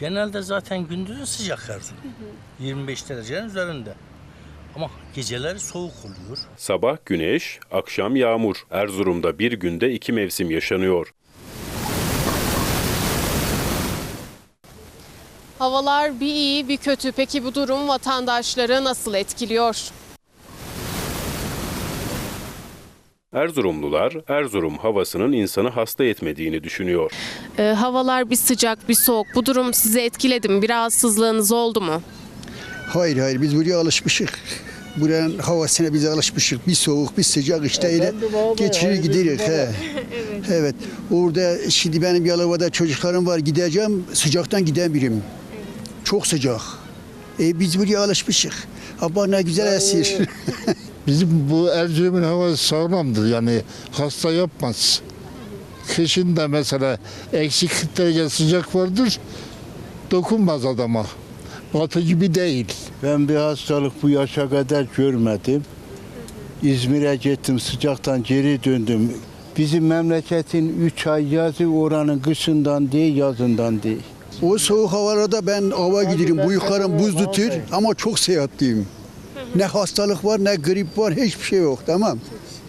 Genelde zaten gündüzü sıcak Erzurum. 25 derecenin üzerinde. Ama geceleri soğuk oluyor. Sabah güneş, akşam yağmur. Erzurum'da bir günde iki mevsim yaşanıyor. Havalar bir iyi bir kötü. Peki bu durum vatandaşları nasıl etkiliyor? Erzurumlular, Erzurum havasının insanı hasta etmediğini düşünüyor. Ee, havalar bir sıcak bir soğuk. Bu durum sizi etkiledi mi? Bir rahatsızlığınız oldu mu? Hayır hayır biz buraya alışmışık. Buranın havasına biz alışmışık. Bir soğuk bir sıcak işte öyle geçirir giderik. He. evet. Orada şimdi benim Yalova'da çocuklarım var gideceğim sıcaktan giden birim. Çok sıcak. E, biz buraya alışmışık. Ama ne güzel esir. Bizim bu Erzurum'un havası sağlamdır yani hasta yapmaz. Kışın da mesela eksi 40 derece sıcak vardır dokunmaz adama. Batı gibi değil. Ben bir hastalık bu yaşa kadar görmedim. İzmir'e gittim sıcaktan geri döndüm. Bizim memleketin 3 ay yazı oranın kışından değil yazından değil. o soğuk havalarda ben ava giderim. Bu yukarım buz tutur ama çok seyahatliyim. Ne hastalık var ne grip var hiçbir şey yok tamam.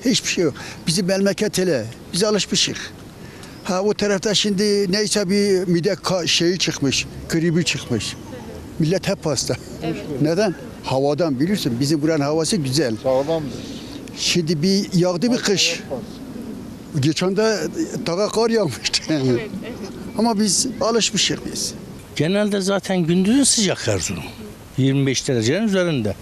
Hiçbir şey yok. Bizim memleket hele. Biz alışmışık. Ha o tarafta şimdi neyse bir mide şeyi çıkmış, gribi çıkmış. Millet hep hasta. Neden? Havadan bilirsin. Bizim buranın havası güzel. Sağlamdır. Şimdi bir yağdı bir kış. Geçen de dağa kar yağmıştı. Ama biz alışmışık biz. Genelde zaten gündüzü sıcak Erzurum. 25 derecenin üzerinde.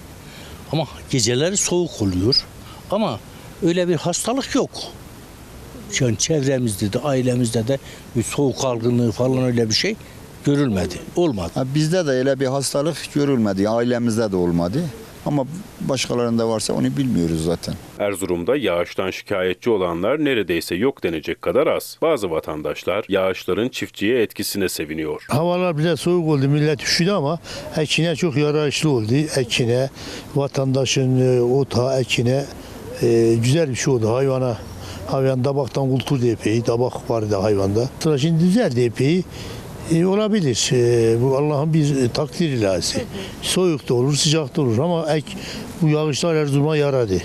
Ama geceleri soğuk oluyor. Ama öyle bir hastalık yok. Yani çevremizde de ailemizde de bir soğuk algınlığı falan öyle bir şey görülmedi. Olmadı. Ha, bizde de öyle bir hastalık görülmedi. Ailemizde de olmadı. Ama başkalarında varsa onu bilmiyoruz zaten. Erzurum'da yağıştan şikayetçi olanlar neredeyse yok denecek kadar az. Bazı vatandaşlar yağışların çiftçiye etkisine seviniyor. Havalar biraz soğuk oldu, millet üşüdü ama ekine çok yararlı oldu. Ekine, vatandaşın e, ota, ekine e, güzel bir şey oldu hayvana. Hayvan tabaktan kultur da epey, tabak vardı hayvanda. Sıra şimdi düzeldi epey. E, olabilir. E, bu Allah'ın bir takdir ilahisi. Soğuk da olur, sıcak da olur ama ek, bu yağışlar Erzurum'a yaradı.